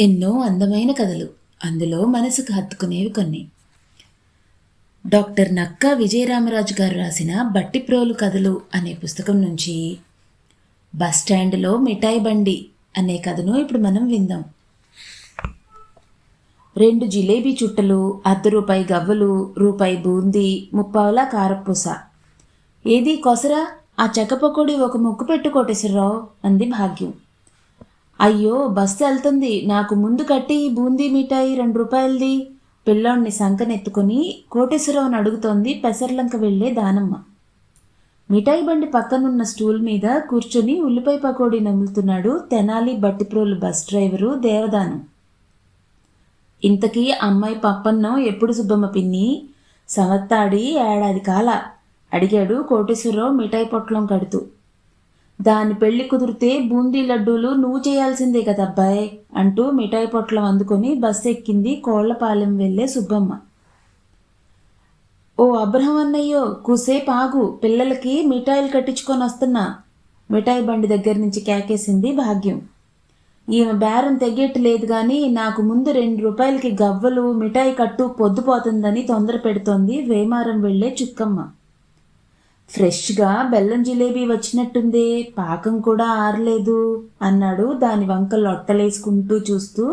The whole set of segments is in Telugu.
ఎన్నో అందమైన కథలు. అందులో మనసుకు హత్తుకునేవి కొన్ని. డాక్టర్ నక్కా విజయరామరాజు గారు రాసిన బట్టిప్రోలు కథలు అనే పుస్తకం నుంచి బస్ స్టాండ్లో మిఠాయి బండి అనే కథను ఇప్పుడు మనం విందాం. రెండు జిలేబీ చుట్టలు అర్ధ రూపాయి గవ్వలు రూపాయి బూందీ ముప్పావుల కారపూస. ఏది కొసరా? ఆ చెక్క పకోడీ ఒక ముక్కు పెట్టు కోటేశ్వరరావు అంది భాగ్యం. అయ్యో బస్సు వెళ్తుంది. నాకు ముందు కట్టి ఈ బూందీ మిఠాయి రెండు రూపాయలది. పిల్లోడిని సంకనెత్తుకుని కోటేశ్వరరావుని అడుగుతోంది పెసర్లంక వెళ్ళే దానమ్మ. మిఠాయి బండి పక్కనున్న స్టూల్ మీద కూర్చొని ఉల్లిపాయ పకోడీ నములుతున్నాడు తెనాలి బట్టిప్రోలు బస్ డ్రైవరు దేవదానం. ఇంతకీ అమ్మాయి పప్పన్నం ఎప్పుడు సుబ్బమ్మ పిన్ని? సమత్తాడి ఏడాది కాల. అడిగాడు కోటేశ్వరరావు మిఠాయి పొట్లం కడుతూ. దాని పెళ్ళి కుదిరితే బూందీ లడ్డూలు నువ్వు చేయాల్సిందే కదా అంటూ మిఠాయి పొట్లం అందుకొని బస్సు ఎక్కింది కోళ్ళపాలెం వెళ్ళే సుబ్బమ్మ. ఓ అబ్రహం అన్నయ్యో కూసేపు ఆగు పిల్లలకి మిఠాయిలు కట్టించుకొని వస్తున్నా. మిఠాయి బండి దగ్గర నుంచి కేకేసింది భాగ్యం. ఈమె బేరం తెగేట్లేదు కానీ నాకు ముందు రెండు రూపాయలకి గవ్వలు మిఠాయి కట్టు పొద్దుపోతుందని తొందర పెడుతోంది వేమారం వెళ్ళే చుక్కమ్మ. ఫ్రెష్గా బెల్లం జిలేబీ వచ్చినట్టుందే పాకం కూడా ఆరలేదు అన్నాడు దాని వంక లొట్టలేసుకుంటూ చూస్తూ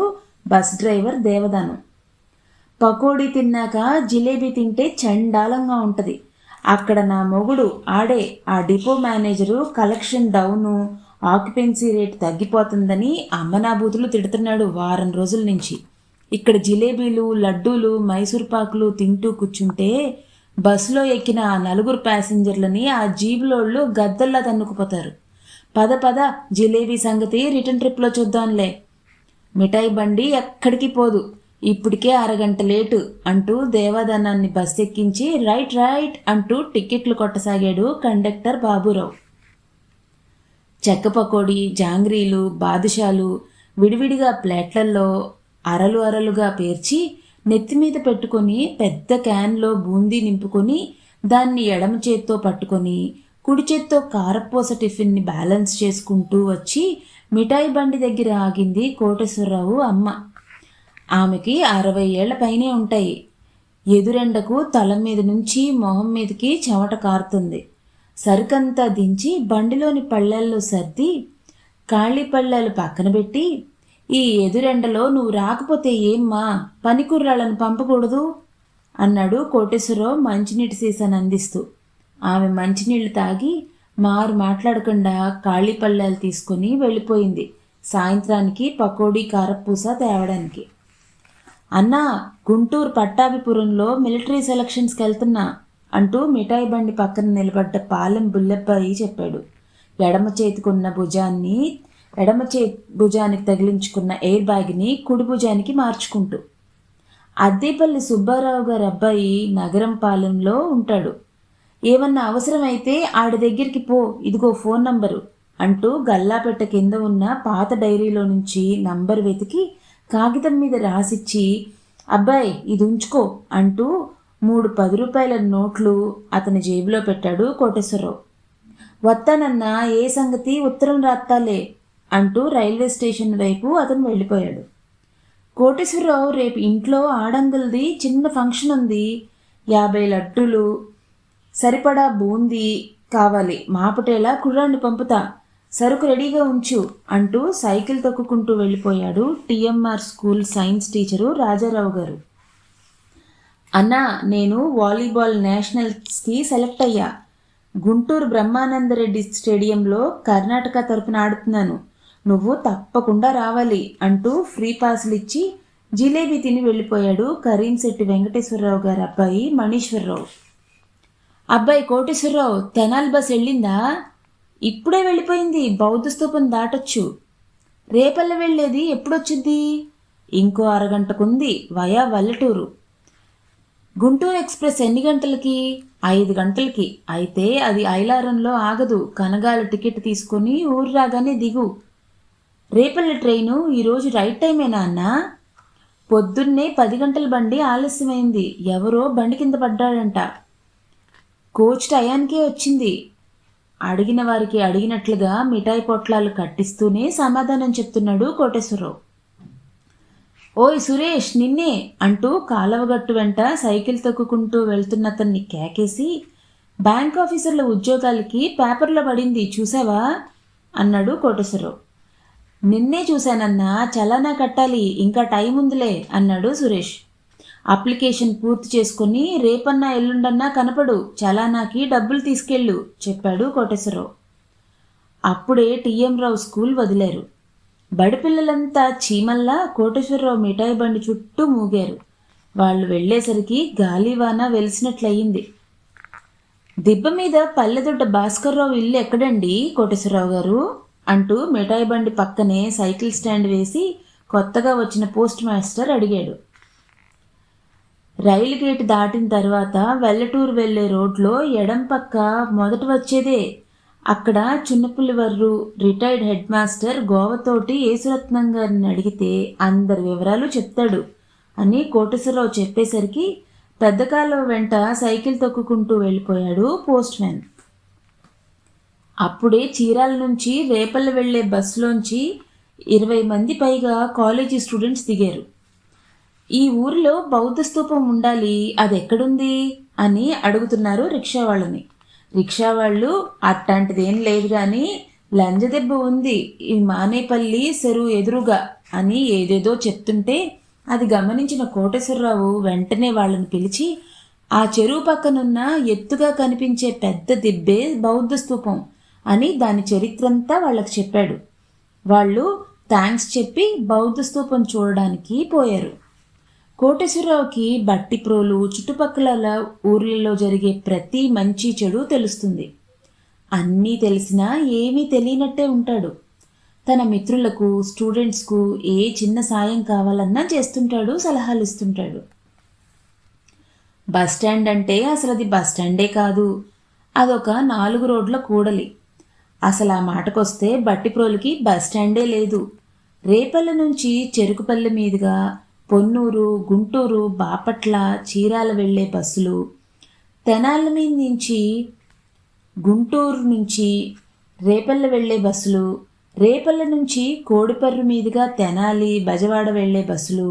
బస్ డ్రైవర్ దేవదానం. పకోడీ తిన్నాక జిలేబీ తింటే చండాలంగా ఉంటుంది. అక్కడ నా మొగుడు ఆడే ఆ depot manager collection down occupancy rate తగ్గిపోతుందని అమ్మనాభూతులు తిడుతున్నాడు వారం రోజుల నుంచి. ఇక్కడ జిలేబీలు లడ్డూలు మైసూర్ పాకులు తింటూ కూర్చుంటే బస్సులో ఎక్కిన ఆ నలుగురు ప్యాసింజర్లని ఆ జీబులోళ్ళు గద్దల్లా తన్నుకుపోతారు. పద పద జిలేబీ సంగతి రిటర్న్ ట్రిప్లో చూద్దాంలే. మిఠాయి బండి ఎక్కడికి పోదు. ఇప్పటికే అరగంట లేటు అంటూ దేవాదానాన్ని బస్ ఎక్కించి రైట్ రైట్ అంటూ టికెట్లు కొట్టసాగాడు కండక్టర్ బాబురావు. చెక్క పకోడీ జాంగ్రీలు బాదుషాలు విడివిడిగా ప్లేట్లలో అరలు అరలుగా పేర్చి నెత్తి మీద పెట్టుకొని పెద్ద క్యాన్లో బూందీ నింపుకొని దాన్ని ఎడమ చేత్తో పట్టుకొని కుడి చేత్తో కారపూస టిఫిన్ని బ్యాలెన్స్ చేసుకుంటూ వచ్చి మిఠాయి బండి దగ్గర ఆగింది కోటేశ్వరరావు అమ్మ. ఆమెకి అరవై ఏళ్ళ పైనే ఉంటాయి. ఎదురెండకు తల మీద నుంచి మొహం మీదకి చెమట కారుతుంది. సరుకంతా దించి బండిలోని పళ్ళల్లో సర్ది ఖాళీ పళ్ళెలు పక్కన పెట్టి ఈ ఎదురెండలో నువ్వు రాకపోతే ఏమ్మా? పనికుర్రాళ్ళను పంపకూడదు? అన్నాడు కోటేశ్వరరావు మంచినీటి సీసాను అందిస్తూ ఆమె మంచినీళ్ళు తాగి మారు మాట్లాడకుండా ఖాళీ పళ్ళాలు తీసుకుని వెళ్ళిపోయింది సాయంత్రానికి పకోడీ కారపూస తేవడానికి. అన్నా గుంటూరు పట్టాభిపురంలో మిలిటరీ సెలక్షన్స్కి వెళ్తున్నా అంటూ మిఠాయి బండి పక్కన నిలబడ్డ పాలెం బుల్లెబ్బాయి చెప్పాడు. ఎడమ చేతికున్న భుజాన్ని ఎడమ చే భుజానికి తగిలించుకున్న ఎయిర్ బ్యాగ్ని కుడి భుజానికి మార్చుకుంటూ. అద్దేపల్లి సుబ్బారావు గారి అబ్బాయి నగరం పాలెంలో ఉంటాడు. ఏమన్నా అవసరమైతే ఆడి దగ్గరికి పో ఇదిగో ఫోన్ నంబరు అంటూ గల్లాపెట్ట కింద ఉన్న పాత డైరీలో నుంచి నంబర్ వెతికి కాగితం మీద రాసిచ్చి అబ్బాయి ఇది ఉంచుకో అంటూ మూడు పది రూపాయల నోట్లు అతని జేబులో పెట్టాడు కోటేశ్వరరావు. వత్తానన్నా ఏ సంగతి? ఉత్తరం రాత్తాలే అంటూ రైల్వే స్టేషన్ వైపు అతను వెళ్ళిపోయాడు. కోటేశ్వరరావు రేపు ఇంట్లో ఆడంగులది చిన్న ఫంక్షన్ ఉంది. యాభై లడ్డులు సరిపడా బూందీ కావాలి. మాపటేలా కుర్రాన్ని పంపుతా. సరుకు రెడీగా ఉంచు అంటూ సైకిల్ తొక్కుకుంటూ వెళ్ళిపోయాడు TMR school science teacher Rajarao garu. అన్నా నేను వాలీబాల్ నేషనల్స్కి సెలెక్ట్ అయ్యా. గుంటూరు బ్రహ్మానందరెడ్డి స్టేడియంలో కర్ణాటక తరపున ఆడుతున్నాను. నువ్వు తప్పకుండా రావాలి అంటూ ఫ్రీ పాస్లు ఇచ్చి జిలేబీ తిని వెళ్ళిపోయాడు కరీంశెట్టి వెంకటేశ్వరరావు గారి అబ్బాయి మణీశ్వరరావు. అబ్బాయి కోటేశ్వరరావు తెనాలి బస్ వెళ్ళిందా? ఇప్పుడే వెళ్ళిపోయింది బౌద్ధ స్థూపం దాటొచ్చు. రేపల్ల వెళ్ళేది ఎప్పుడొచ్చుద్ది? ఇంకో అరగంటకుంది వయా వల్లటూరు. గుంటూరు ఎక్స్ప్రెస్ ఎన్ని గంటలకి? ఐదు గంటలకి. అయితే అది ఐలారంలో ఆగదు. కనగాల టికెట్ తీసుకొని ఊరు రాగానే దిగు. రేపల్ల ట్రైను ఈరోజు రైట్ టైమేనా అన్నా పొద్దున్నే పది గంటల బండి ఆలస్యమైంది. ఎవరో బండి కింద పడ్డాడంట. కోచ్ టయానికే వచ్చింది. అడిగిన వారికి అడిగినట్లుగా మిఠాయి పొట్లాలు కట్టిస్తూనే సమాధానం చెప్తున్నాడు కోటేశ్వరరావు. ఓయ్ సురేష్ నిన్నే అంటూ కాలవగట్టు వెంట సైకిల్ తొక్కుకుంటూ వెళ్తున్న అతన్ని కేకేసి బ్యాంక్ ఆఫీసర్ల ఉద్యోగాలకి పేపర్లో పడింది చూసావా? అన్నాడు కోటేశ్వరరావు. నిన్నే చూశానన్నా చలానా కట్టాలి ఇంకా టైం ఉందిలే అన్నాడు సురేష్. అప్లికేషన్ పూర్తి చేసుకుని రేపన్నా ఎల్లుండన్నా కనపడు చలానాకి డబ్బులు తీసుకెళ్ళు చెప్పాడు కోటేశ్వరరావు. అప్పుడే టీఎం రావు స్కూల్ వదిలారు. బడిపిల్లలంతా చీమల్లా కోటేశ్వరరావు మిఠాయి బండి చుట్టూ మూగారు. వాళ్ళు వెళ్ళేసరికి గాలివాన వెలిసినట్లయింది. దిబ్బ మీద పల్లెదొడ్డ భాస్కర్రావు ఇల్లు ఎక్కడండి కోటేశ్వరరావు గారు? అంటూ మిఠాయి బండి పక్కనే సైకిల్ స్టాండ్ వేసి కొత్తగా వచ్చిన పోస్ట్ మాస్టర్ అడిగాడు. రైలు గేట్ దాటిన తర్వాత వెల్లటూరు వెళ్ళే రోడ్లో ఎడం పక్క మొదట వచ్చేదే. అక్కడ Chinnapullivarru retired head master Govathoti Yesuratnam garu అడిగితే అందరి వివరాలు చెప్తాడు అని కోటేశ్వరరావు చెప్పేసరికి పెద్ద కాలువ వెంట సైకిల్ తొక్కుకుంటూ వెళ్ళిపోయాడు పోస్ట్ మ్యాన్. అప్పుడే చీరాల నుంచి రేపల్ల వెళ్ళే బస్సులోంచి ఇరవై మంది పైగా కాలేజీ స్టూడెంట్స్ దిగారు. ఈ ఊరిలో బౌద్ధ స్థూపం ఉండాలి అది ఎక్కడుంది అని అడుగుతున్నారు రిక్షా వాళ్ళని. రిక్షా వాళ్ళు అట్లాంటిదేం లేదు కానీ లంజదెబ్బ ఉంది ఈ మానేపల్లి చెరువు ఎదురుగా అని ఏదేదో చెప్తుంటే అది గమనించిన కోటేశ్వరరావు వెంటనే వాళ్ళని పిలిచి ఆ చెరువు పక్కనున్న ఎత్తుగా కనిపించే పెద్ద దిబ్బే బౌద్ధ స్థూపం అని దాని చరిత్రంతా వాళ్ళకి చెప్పాడు. వాళ్ళు థ్యాంక్స్ చెప్పి బౌద్ధ స్థూపం చూడడానికి పోయారు. కోటేశ్వరరావుకి బట్టి ప్రోలు చుట్టుపక్కల ఊర్లలో జరిగే ప్రతి మంచి చెడు తెలుస్తుంది. అన్నీ తెలిసినా ఏమీ తెలియనట్టే ఉంటాడు. తన మిత్రులకు స్టూడెంట్స్కు ఏ చిన్న సాయం కావాలన్నా చేస్తుంటాడు సలహాలు ఇస్తుంటాడు. బస్టాండ్ అంటే అసలు అది బస్ స్టాండే కాదు. అదొక నాలుగు రోడ్ల కూడలి. అసలు ఆ మాటకొస్తే బట్టిప్రోలుకి బస్ స్టాండే లేదు. రేపల్ల నుంచి చెరుకుపల్లి మీదుగా పొన్నూరు గుంటూరు బాపట్ల చీరాల వెళ్ళే బస్సులు తెనాల మీద నుంచి గుంటూరు నుంచి రేపల్ల వెళ్ళే బస్సులు రేపల్ల నుంచి కోడిపర్రు మీదుగా తెనాలి బజవాడ వెళ్ళే బస్సులు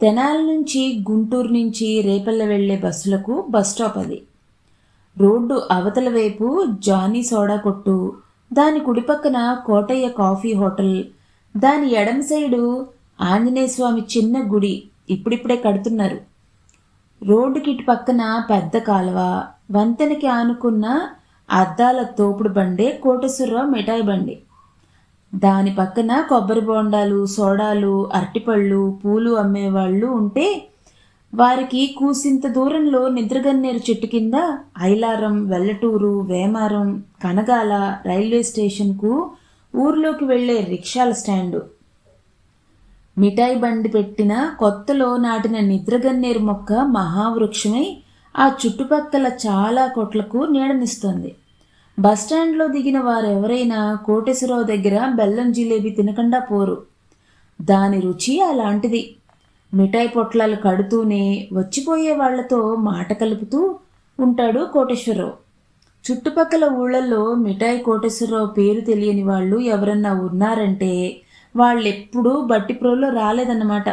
తెనాల నుంచి గుంటూరు నుంచి రేపల్ల వెళ్ళే బస్సులకు బస్ స్టాప్ అది. రోడ్డు అవతల వైపు జానీ సోడా కొట్టు. దాని కుడిపక్కన కోటయ్య కాఫీ హోటల్. దాని ఎడమ సైడు ఆంజనేయ స్వామి చిన్న గుడి ఇప్పుడిప్పుడే కడుతున్నారు. రోడ్డుకి ఇటు పక్కన పెద్ద కాలువ. వంతెనకి ఆనుకున్న అద్దాల తోపుడు బండే కోటేశ్వరరావు మిఠాయి బండి. దాని పక్కన కొబ్బరి బోండాలు సోడాలు అరటిపళ్ళు పూలు అమ్మేవాళ్ళు ఉంటే వారికి కూసింత దూరంలో నిద్రగన్నేరు చెట్టు కింద ఐలారం వెల్లటూరు వేమారం కనగాల రైల్వే స్టేషన్కు ఊర్లోకి వెళ్ళే రిక్షాల స్టాండు. మిఠాయి బండి పెట్టిన కొత్తలో నాటిన నిద్రగన్నేరు మొక్క మహావృక్షమై ఆ చుట్టుపక్కల చాలా కొట్లకు నీడనిస్తుంది. బస్టాండ్లో దిగిన వారెవరైనా కోటేశ్వరరావు దగ్గర బెల్లం జిలేబీ తినకుండా పోరు. దాని రుచి అలాంటిది. మిఠాయి పొట్లాలు కడుతూనే వచ్చిపోయే వాళ్ళతో మాట కలుపుతూ ఉంటాడు కోటేశ్వరరావు. చుట్టుపక్కల ఊళ్ళల్లో మిఠాయి కోటేశ్వరరావు పేరు తెలియని వాళ్ళు ఎవరన్నా ఉన్నారంటే వాళ్ళెప్పుడూ బట్టిప్రోలో రాలేదన్నమాట.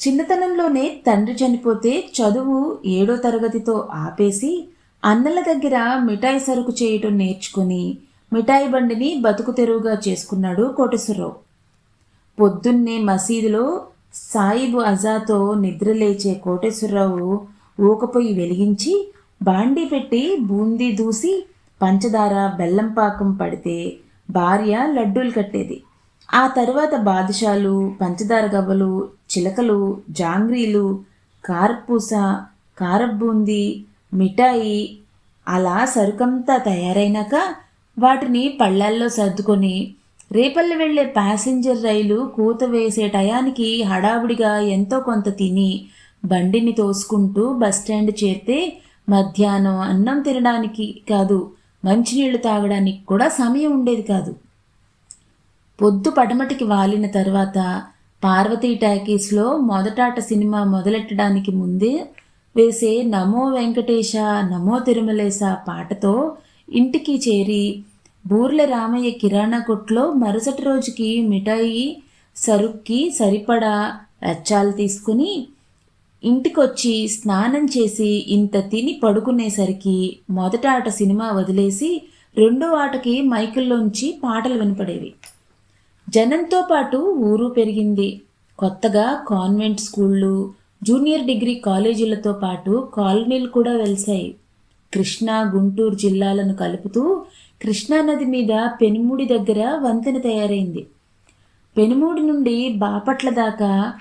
చిన్నతనంలోనే తండ్రి చనిపోతే చదువు ఏడో తరగతితో ఆపేసి అన్నల దగ్గర మిఠాయి సరుకు చేయటం నేర్చుకుని మిఠాయి బండిని బతుకు తెరువుగా చేసుకున్నాడు కోటేశ్వరరావు. పొద్దున్నే మసీదులో సాయిబు అజాతో నిద్రలేచే కోటేశ్వరరావు ఊకపోయి వెలిగించి బాండీ పెట్టి బూందీ దూసి పంచదార బెల్లం పాకం పడితే భార్య లడ్డూలు కట్టేది. ఆ తర్వాత బాదుషాలు పంచదార గవ్వలు చిలకలు జాంగ్రీలు కారపూస కారబూందీ మిఠాయి అలా సరుకంతా తయారైనాక వాటిని పళ్ళల్లో సర్దుకొని రేపల్లి వెళ్ళే ప్యాసింజర్ రైలు కూత వేసే టయానికి హడావుడిగా ఎంతో కొంత తిని బండిని తోసుకుంటూ బస్టాండ్ చేరితే మధ్యాహ్నం అన్నం తినడానికి కాదు మంచినీళ్ళు తాగడానికి కూడా సమయం ఉండేది కాదు. పొద్దు పడమటికి వాలిన తర్వాత పార్వతీ టాకీస్లో మొదటాట సినిమా మొదలెట్టడానికి ముందే వేసే నమో వెంకటేశ నమో తిరుమలేశ పాటతో ఇంటికి చేరి బూర్ల రామయ్య కిరాణా కొట్లో మరుసటి రోజుకి మిఠాయి సరుక్కి సరిపడా రచ్చాలు తీసుకుని ఇంటికొచ్చి స్నానం చేసి ఇంత తిని పడుకునేసరికి మొదట ఆట సినిమా వదిలేసి రెండో ఆటకి మైకుల్లోంచి పాటలు వినపడేవి. జనంతో పాటు ఊరు పెరిగింది. కొత్తగా కాన్వెంట్ స్కూళ్ళు జూనియర్ డిగ్రీ కాలేజీలతో పాటు కాలనీలు కూడా వెలిశాయి. కృష్ణా గుంటూరు జిల్లాలను కలుపుతూ కృష్ణానది మీద పెనుముడి దగ్గర వంతెన తయారైంది. పెనుమూడి నుండి బాపట్ల దాకా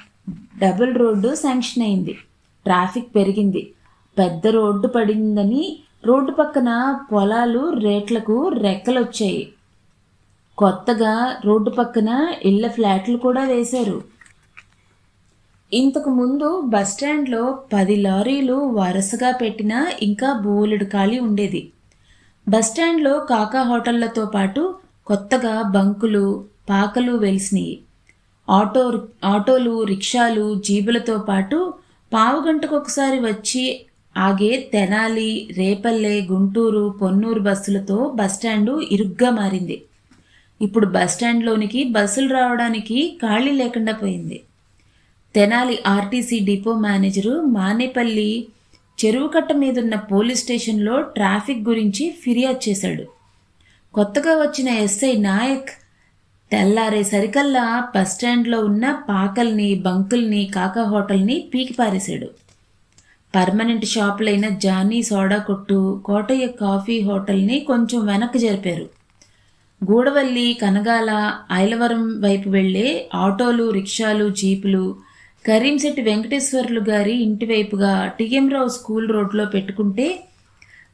డబుల్ రోడ్డు శాంక్షన్ అయింది. ట్రాఫిక్ పెరిగింది. పెద్ద రోడ్డు పడిందని రోడ్డు పక్కన పొలాలు రేట్లకు రెక్కలొచ్చాయి. కొత్తగా రోడ్డు పక్కన ఇళ్ళ ఫ్లాట్లు కూడా వేశారు. ఇంతకు ముందు బస్టాండ్లో పది లారీలు వరుసగా పెట్టినా ఇంకా బోలెడు ఖాళీ ఉండేది. బస్టాండ్లో కాకా హోటళ్ళతో పాటు కొత్తగా బంకులు పాకలు వెలిసినాయి. ఆటో ఆటోలు రిక్షాలు జీబులతో పాటు పావుగంటకు ఒకసారి వచ్చి ఆగే తెనాలి రేపల్లె గుంటూరు పొన్నూరు బస్సులతో బస్టాండు ఇరుగ్గా మారింది. ఇప్పుడు బస్టాండ్లోనికి బస్సులు రావడానికి ఖాళీ లేకుండా పోయింది. Tenali RTC depot manager Manepalli చెరువు కట్ట మీదున్న పోలీస్ స్టేషన్లో ట్రాఫిక్ గురించి ఫిర్యాదు చేశాడు. కొత్తగా వచ్చిన ఎస్ఐ నాయక్ తెల్లారే సరికల్లా బస్టాండ్లో ఉన్న పాకల్ని బంకుల్ని కాకా హోటల్ని పీకిపారేశాడు పర్మనెంట్ షాపులైన జానీ సోడా కొట్టు కోటయ్య కాఫీ హోటల్ని కొంచెం వెనక్కి జరిపారు. గూడవల్లి కనగాల ఐలవరం వైపు వెళ్ళే ఆటోలు రిక్షాలు జీపులు కరీంశెట్టి వెంకటేశ్వర్లు గారి ఇంటివైపుగా టిఎంరావు స్కూల్ రోడ్లో పెట్టుకుంటే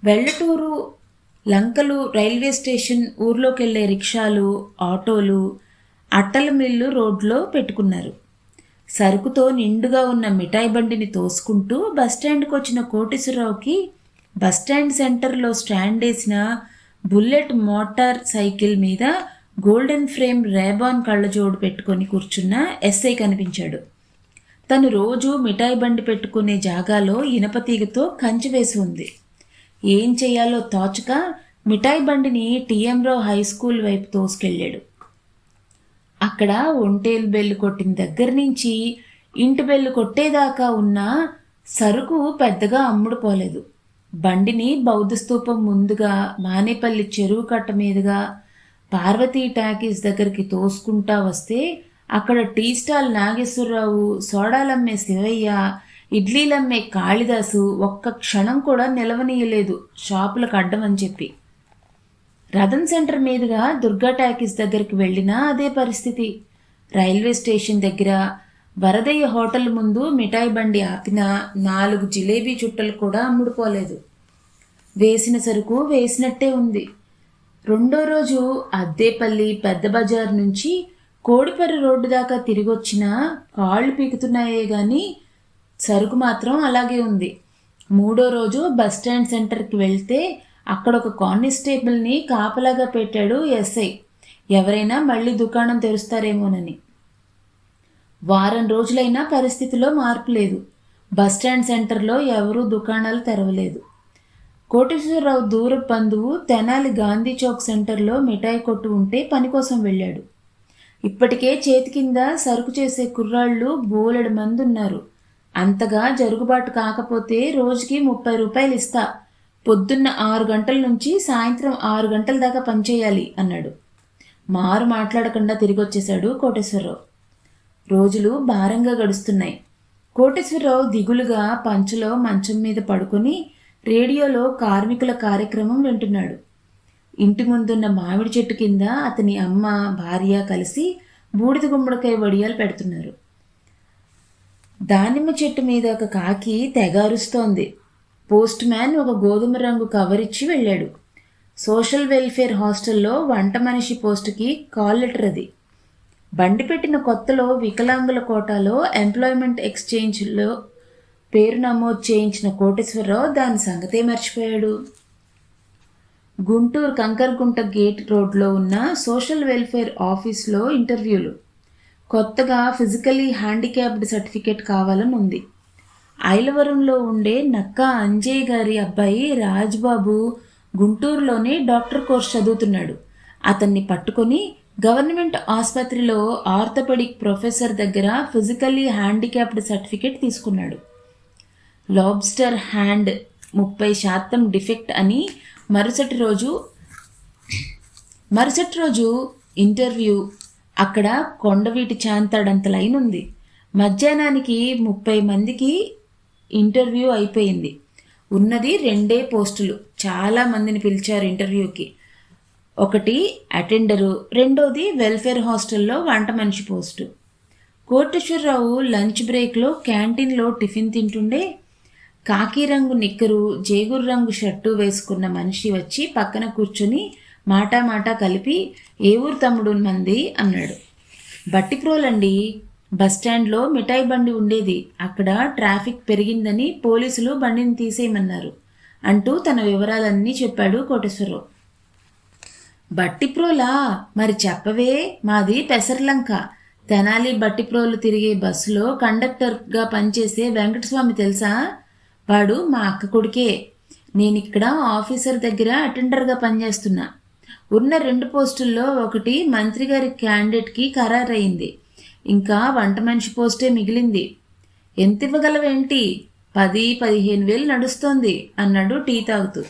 వెల్లటూరు లంకలు రైల్వే స్టేషన్ ఊర్లోకి వెళ్ళే రిక్షాలు ఆటోలు అట్టల మిల్లు రోడ్లో పెట్టుకున్నారు. సరుకుతో నిండుగా ఉన్న మిఠాయి బండిని తోసుకుంటూ బస్టాండ్కి వచ్చిన కోటేశ్వరరావుకి బస్టాండ్ సెంటర్లో స్టాండ్ వేసిన బుల్లెట్ మోటార్ సైకిల్ మీద గోల్డెన్ ఫ్రేమ్ రేబాన్ కళ్ళజోడు పెట్టుకొని కూర్చున్న ఎస్ఐ కనిపించాడు. తను రోజు మిఠాయి బండి పెట్టుకునే జాగాలో ఇనపతీగతో కంచి వేసి ఉంది. ఏం చేయాలో తోచక మిఠాయి బండిని టీఎంరావు హై స్కూల్ వైపు తోసుకెళ్ళాడు. అక్కడ ఒంటేలు బెల్లు కొట్టిన దగ్గర నుంచి ఇంటి బెల్లు కొట్టేదాకా ఉన్న సరుకు పెద్దగా అమ్ముడుపోలేదు. బండిని బౌద్ధ స్తూపం ముందుగా మానేపల్లి చెరువు కట్ట మీదుగా పార్వతీ టాకీస్ దగ్గరికి తోసుకుంటా వస్తే అక్కడ టీ స్టాల్ నాగేశ్వరరావు సోడాలమ్మే శివయ్య ఇడ్లీలమ్మే కాళిదాసు ఒక్క క్షణం కూడా నిలవనీయలేదు. షాపులకు అడ్డమని చెప్పి. రథన్ సెంటర్ మీదుగా దుర్గా టాకీస్ దగ్గరికి వెళ్ళినా అదే పరిస్థితి. రైల్వే స్టేషన్ దగ్గర వరదయ్య హోటల్ ముందు మిఠాయి బండి ఆపిన నాలుగు జిలేబీ చుట్టలు కూడా అమ్ముడుపోలేదు. వేసిన సరుకు వేసినట్టే ఉంది. రెండో రోజు అద్దేపల్లి పెద్ద బజార్ నుంచి కోడిపెర్ర రోడ్డు దాకా తిరిగొచ్చినా కాళ్ళు పీకుతున్నాయే కానీ సరుకు మాత్రం అలాగే ఉంది. మూడో రోజు బస్ స్టాండ్ సెంటర్కి వెళ్తే అక్కడ ఒక కానిస్టేబుల్ని కాపలాగా పెట్టాడు ఎస్ఐ. ఎవరైనా మళ్ళీ దుకాణం తెరుస్తారేమోనని. వారం రోజులైనా పరిస్థితిలో మార్పు లేదు. బస్టాండ్ సెంటర్లో ఎవరూ దుకాణాలు తెరవలేదు. కోటేశ్వరరావు దూర బంధువు తెనాలి గాంధీ చౌక్ సెంటర్లో మిఠాయి కొట్టు ఉంటే పని కోసం వెళ్ళాడు. ఇప్పటికే చేతి కింద సరుకు చేసే కుర్రాళ్ళు బోలెడు మంది ఉన్నారు అంతగా జరుగుబాటు కాకపోతే రోజుకి ముప్పై రూపాయలు ఇస్తా. పొద్దున్న ఆరు గంటల నుంచి సాయంత్రం ఆరు గంటల దాకా పనిచేయాలి అన్నాడు. మారు మాట్లాడకుండా తిరిగి వచ్చేశాడు కోటేశ్వరరావు. రోజులు భారంగా గడుస్తున్నాయి. కోటేశ్వరరావు దిగులుగా పంచులో మంచం మీద పడుకొని రేడియోలో కార్మికుల కార్యక్రమం వింటున్నాడు. ఇంటి ముందున్న మామిడి చెట్టు కింద అతని అమ్మ భార్య కలిసి బూడిద గుమ్మడికాయ వడియాలు పెడుతున్నారు. దానిమ్మ చెట్టు మీద ఒక కాకి తెగారుస్తోంది పోస్ట్ మ్యాన్ ఒక గోధుమ రంగు కవర్ ఇచ్చి వెళ్ళాడు. సోషల్ వెల్ఫేర్ హాస్టల్లో వంట మనిషి పోస్టుకి కాల్ లెటర్ అది. బండి పెట్టిన కొత్తలో వికలాంగుల కోటాలో ఎంప్లాయ్మెంట్ ఎక్స్చేంజ్లో పేరు నమోదు చేయించిన కోటేశ్వరరావు దాని సంగతే మర్చిపోయాడు. గుంటూరు కంకరగుంట గేట్ రోడ్లో ఉన్న సోషల్ వెల్ఫేర్ ఆఫీస్లో ఇంటర్వ్యూలు. కొత్తగా ఫిజికలీ హ్యాండిక్యాప్డ్ సర్టిఫికేట్ కావాలని ఉంది. ఐలవరంలో ఉండే నక్కా అంజయ్ గారి అబ్బాయి రాజ్బాబు గుంటూరులోనే డాక్టర్ కోర్స్ చదువుతున్నాడు. అతన్ని పట్టుకొని గవర్నమెంట్ ఆసుపత్రిలో ఆర్థోపెడిక్ ప్రొఫెసర్ దగ్గర ఫిజికల్లీ హ్యాండిక్యాప్డ్ సర్టిఫికేట్ తీసుకున్నాడు. లాబ్స్టర్ హ్యాండ్ ముప్పై శాతం డిఫెక్ట్ అని మరుసటి రోజు మరుసటి రోజు ఇంటర్వ్యూ అక్కడ కొండవీటి చాంతాడంత లైన్ ఉంది. మధ్యాహ్నానికి ముప్పై మందికి ఇంటర్వ్యూ అయిపోయింది. ఉన్నది రెండే పోస్టులు. చాలా మందిని పిలిచారు ఇంటర్వ్యూకి. ఒకటి అటెండరు రెండోది వెల్ఫేర్ హాస్టల్లో వంట మనిషి పోస్టు. కోటేశ్వరరావు లంచ్ బ్రేక్లో క్యాంటీన్లో టిఫిన్ తింటుండే కాకి రంగు నిక్కరు జేగురు రంగు షర్టు వేసుకున్న మనిషి వచ్చి పక్కన కూర్చొని మాటా మాటా కలిపి ఏ ఊరు తమ్ముడు మంది అన్నాడు. బట్టిప్రోలండి బస్టాండ్లో మిఠాయి బండి ఉండేది. అక్కడ ట్రాఫిక్ పెరిగిందని పోలీసులు బండిని తీసేయమన్నారు. అంటూ తన వివరాలన్నీ చెప్పాడు కోటేశ్వరరావు. బట్టిప్రోలా మరి చెప్పవే. మాది పెసర్లంక. తెనాలి బట్టిప్రోలు తిరిగే బస్సులో కండక్టర్గా పనిచేసే వెంకటస్వామి తెలుసా? వాడు మా అక్క కొడుకే. నేను ఇక్కడ ఆఫీసర్ దగ్గర అటెండర్గా పనిచేస్తున్నా. ఉన్న రెండు పోస్టుల్లో ఒకటి మంత్రి గారి క్యాండిడేట్కి ఖరారయింది ఇంకా వంట మనిషి పోస్టే మిగిలింది. ఎంత ఇవ్వగలవేంటి? పది పదిహేను వేలు నడుస్తోంది అన్నాడు టీ తాగుతూ.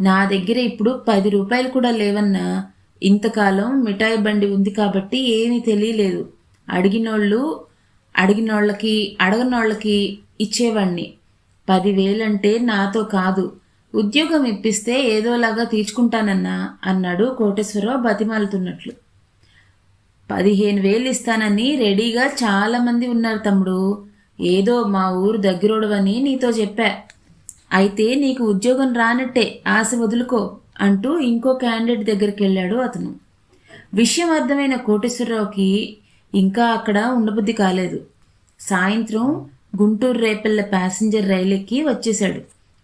నా దగ్గర ఇప్పుడు పది రూపాయలు కూడా లేవన్నా ఇంతకాలం మిఠాయి బండి ఉంది కాబట్టి ఏమీ తెలియలేదు. అడిగినోళ్ళు అడిగినోళ్ళకి అడగనోళ్ళకి ఇచ్చేవాణ్ణి. పదివేలంటే నాతో కాదు. ఉద్యోగం ఇప్పిస్తే ఏదోలాగా తీర్చుకుంటానన్నా అన్నాడు కోటేశ్వరరావు బతిమాలుతున్నట్లు. పదిహేను వేలు ఇస్తానని రెడీగా చాలామంది ఉన్నారు తమ్ముడు. ఏదో మా ఊరు దగ్గరోడవని నీతో చెప్పా. అయితే నీకు ఉద్యోగం రానట్టే ఆశ వదులుకో అంటూ ఇంకో క్యాండిడేట్ దగ్గరికి వెళ్ళాడు అతను. విషయం అర్థమైన కోటేశ్వరరావుకి ఇంకా అక్కడ ఉండబుద్ధి కాలేదు. సాయంత్రం గుంటూరు రేపల్ల ప్యాసింజర్ రైలెక్కి వచ్చేశాడు.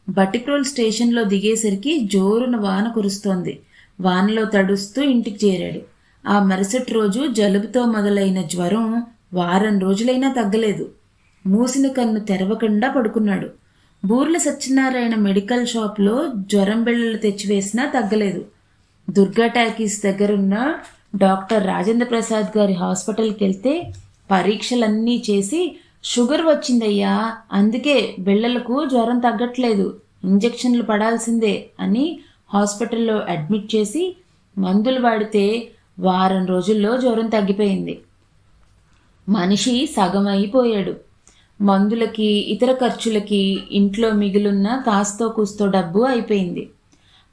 బటిక్రోల్ స్టేషన్లో దిగేసరికి జోరున వాన కురుస్తోంది. వానలో తడుస్తూ ఇంటికి చేరాడు. ఆ మరుసటి రోజు జలుబుతో మొదలైన జ్వరం వారం రోజులైనా తగ్గలేదు. మూసిన కన్ను తెరవకుండా పడుకున్నాడు. బూర్ల సత్యనారాయణ మెడికల్ షాప్లో జ్వరం బిళ్ళలు తెచ్చివేసినా తగ్గలేదు. దుర్గా టాకీస్ దగ్గరున్న డాక్టర్ రాజేంద్ర ప్రసాద్ గారి హాస్పిటల్కి వెళ్తే పరీక్షలన్నీ చేసి షుగర్ వచ్చిందయ్యా అందుకే బిళ్ళలకు జ్వరం తగ్గట్లేదు ఇంజెక్షన్లు పడాల్సిందే అని హాస్పిటల్లో అడ్మిట్ చేసి మందులు వాడితే వారం రోజుల్లో జ్వరం తగ్గిపోయింది. మనిషి సగం అయిపోయాడు మందులకి ఇతర ఖర్చులకి ఇంట్లో మిగిలిన్న కాస్తో కూస్తో డబ్బు అయిపోయింది.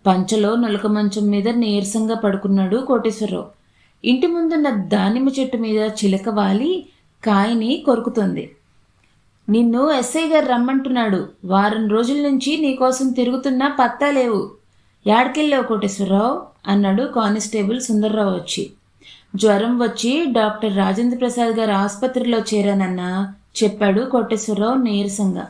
పంచలో నులక మంచం మీద నీరసంగా పడుకున్నాడు కోటేశ్వరరావు. ఇంటి ముందున్న దానిమ్మ చెట్టు మీద చిలక వాలి కాయని కొరుకుతుంది. నిన్ను ఎస్ఐ గారు రమ్మంటున్నాడు. వారం రోజుల నుంచి నీకోసం తిరుగుతున్నా పత్తా లేవు. యాడికెళ్ళావు కోటేశ్వరరావు? అన్నాడు కానిస్టేబుల్ సుందర్రావు వచ్చి. జ్వరం వచ్చి డాక్టర్ రాజేంద్ర ప్రసాద్ గారు ఆసుపత్రిలో చేరానన్నా చెప్పాడు కోటేశ్వరరావు నీరసంగా.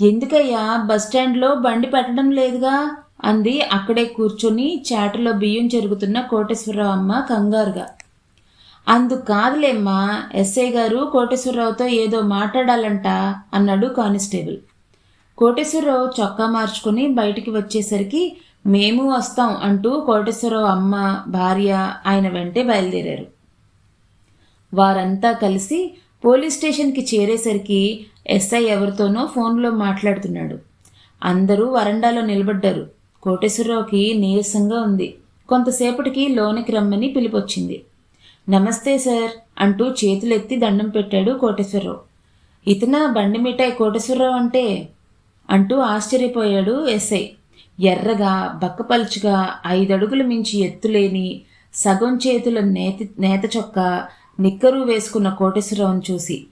ఎందుకయ్యా బస్టాండ్లో బండి పెట్టడం లేదుగా? అంది అక్కడే కూర్చొని చాటలో బియ్యం చెరుగుతున్న కోటేశ్వరరావు అమ్మ కంగారుగా. అందుకు కాదులేమ్మా ఎస్ఐ గారు కోటేశ్వరరావుతో ఏదో మాట్లాడాలంట అన్నాడు కానిస్టేబుల్. కోటేశ్వరరావు చొక్కా మార్చుకుని బయటికి వచ్చేసరికి మేము వస్తాం అంటూ కోటేశ్వరరావు అమ్మ భార్య ఆయన వెంటే బయలుదేరారు. వారంతా కలిసి పోలీస్ స్టేషన్కి చేరేసరికి ఎస్ఐ ఎవరితోనో ఫోన్లో మాట్లాడుతున్నాడు. అందరూ వరండాలో నిలబడ్డారు. కోటేశ్వరరావుకి నీరసంగా ఉంది. కొంతసేపటికి లోనికి రమ్మని పిలిపొచ్చింది. నమస్తే సార్ అంటూ చేతులెత్తి దండం పెట్టాడు కోటేశ్వరరావు. ఇతన బండి మిఠాయి కోటేశ్వరరావు అంటే? అంటూ ఆశ్చర్యపోయాడు ఎస్ఐ. ఎర్రగా బక్కపలుచుగా ఐదడుగులు మించి ఎత్తులేని సగం చేతుల నేతి నేత చొక్క నిక్కరు వేసుకున్న కోటేశ్వరరావును చూసి.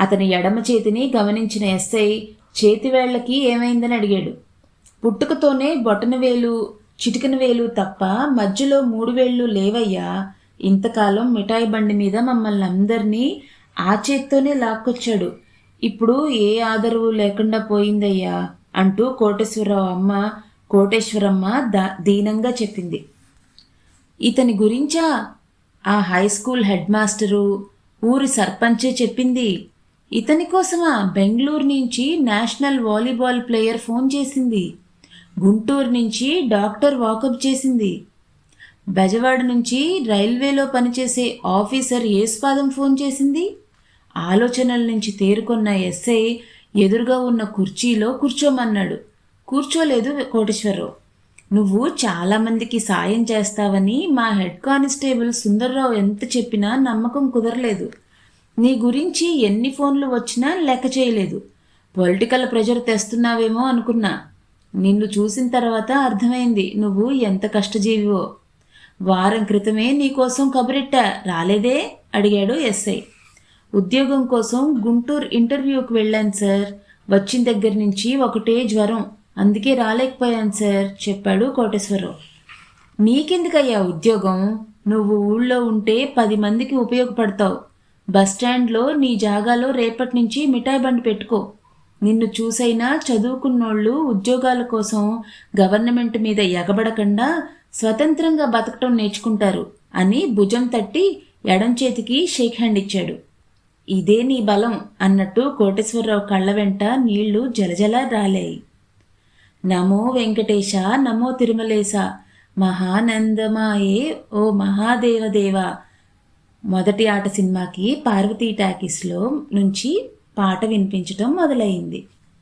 అతని ఎడమ చేతిని గమనించిన ఎస్ఐ చేతివేళ్ళకి ఏమైందని అడిగాడు. పుట్టుకతోనే బొటన వేలు చిటికన వేలు తప్ప మధ్యలో మూడు వేళ్ళు లేవయ్యా ఇంతకాలం మిఠాయి బండి మీద మమ్మల్ని అందరినీ ఆ చేత్తోనే లాక్కొచ్చాడు. ఇప్పుడు ఏ ఆదరవు లేకుండా పోయిందయ్యా అంటూ కోటేశ్వరరావు అమ్మ కోటేశ్వరమ్మ దా దీనంగా చెప్పింది. ఇతని గురించా? ఆ హై స్కూల్ హెడ్ మాస్టరు ఊరి సర్పంచే చెప్పింది. ఇతని కోసమా బెంగళూరు నుంచి నేషనల్ వాలీబాల్ ప్లేయర్ ఫోన్ చేసింది. గుంటూరు నుంచి డాక్టర్ వాకప్ చేసింది. బెజవాడ నుంచి రైల్వేలో పనిచేసే ఆఫీసర్ ఏస్పాదం ఫోన్ చేసింది. ఆలోచనల నుంచి తేరుకున్న ఎస్ఐ ఎదురుగా ఉన్న కుర్చీలో కూర్చోమన్నాడు. కూర్చోలేదు కోటేశ్వరరావు. నువ్వు చాలామందికి సాయం చేస్తావని మా హెడ్ కానిస్టేబుల్ సుందర్రావు ఎంత చెప్పినా నమ్మకం కుదరలేదు. నీ గురించి ఎన్ని ఫోన్లు వచ్చినా లెక్క చేయలేదు. పొలిటికల్ ప్రెషర్ తెస్తున్నావేమో అనుకున్నా. నిన్ను చూసిన తర్వాత అర్థమైంది నువ్వు ఎంత కష్టజీవివో. వారం క్రితమే నీకోసం కబురెట్టా? రాలేదే? అడిగాడు ఎస్ఐ. ఉద్యోగం కోసం గుంటూరు ఇంటర్వ్యూకి వెళ్ళాను సార్. వచ్చిన దగ్గర నుంచి ఒకటే జ్వరం. అందుకే రాలేకపోయాను సార్ చెప్పాడు కోటేశ్వరరావు. నీకెందుకయ్యా ఉద్యోగం? నువ్వు ఊళ్ళో ఉంటే పది మందికి ఉపయోగపడతావు. బస్టాండ్లో నీ జాగాలో రేపటి నుంచి మిఠాయి బండి పెట్టుకో. నిన్ను చూసైనా చదువుకున్నోళ్ళు ఉద్యోగాల కోసం గవర్నమెంట్ మీద ఎగబడకుండా స్వతంత్రంగా బతకటం నేర్చుకుంటారు అని భుజం తట్టి ఎడం చేతికి షేక్ హ్యాండ్ ఇచ్చాడు. ఇదే నీ బలం అన్నట్టు కోటేశ్వరరావు కళ్ళ వెంట నీళ్ళు జలజల రాలాయి. నమో వెంకటేశ నమో తిరుమలేశ మహానందమాయే ఓ మహాదేవదేవ మొదటి ఆట సినిమాకి పార్వతీ టాకీస్లో నుంచి పాట వినిపించటం మొదలైంది.